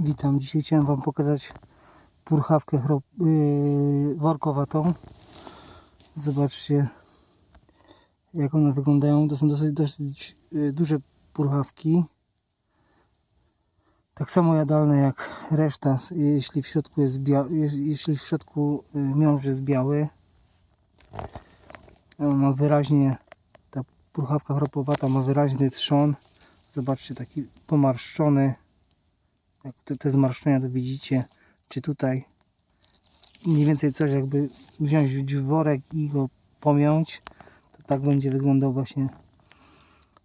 Witam. Dzisiaj chciałem Wam pokazać purchawkę yy, workowatą. Zobaczcie jak one wyglądają. To są dosyć, dosyć yy, duże purchawki. Tak samo jadalne jak reszta, jeśli w środku jest jeśli w środku yy, miąższ jest biały. Ona Ma wyraźnie, ta purchawka chropowata ma wyraźny trzon. Zobaczcie, taki pomarszczony te, te zmarszczenia to widzicie, czy tutaj mniej więcej coś jakby wziąć worek i go pomiąć, to tak będzie wyglądał właśnie.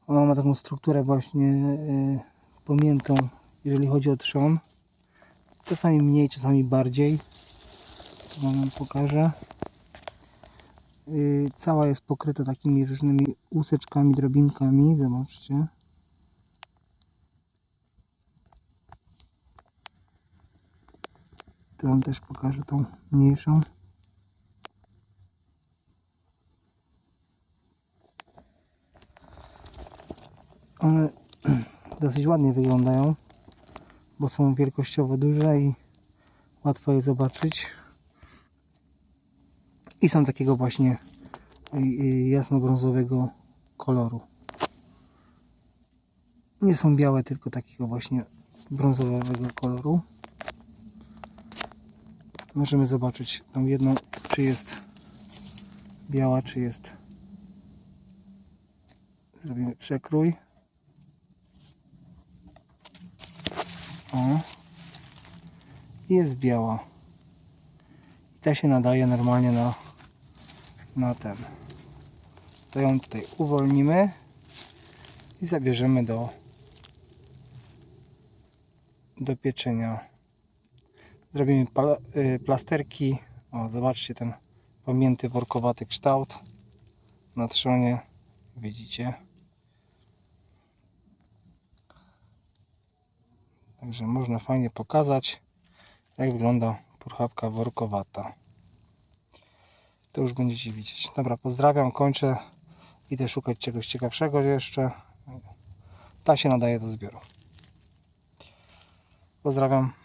Ona ma taką strukturę właśnie y, pomiętą, jeżeli chodzi o trzon. Czasami mniej, czasami bardziej. Wam pokażę. Y, cała jest pokryta takimi różnymi łuseczkami, drobinkami, zobaczcie Wam też pokażę tą mniejszą. One dosyć ładnie wyglądają, bo są wielkościowo duże i łatwo je zobaczyć. I są takiego właśnie y, y, jasno-brązowego koloru. Nie są białe, tylko takiego właśnie brązowego koloru możemy zobaczyć tą jedną, czy jest biała, czy jest. Zrobimy przekrój. O. Jest biała. I ta się nadaje normalnie na, na ten. To ją tutaj uwolnimy i zabierzemy do, do pieczenia zrobimy plasterki. O, zobaczcie ten pamięty workowaty kształt na trzonie. Widzicie? Także można fajnie pokazać, jak wygląda purchawka workowata. To już będziecie widzieć. Dobra, pozdrawiam, kończę. Idę szukać czegoś ciekawszego jeszcze. Ta się nadaje do zbioru. Pozdrawiam.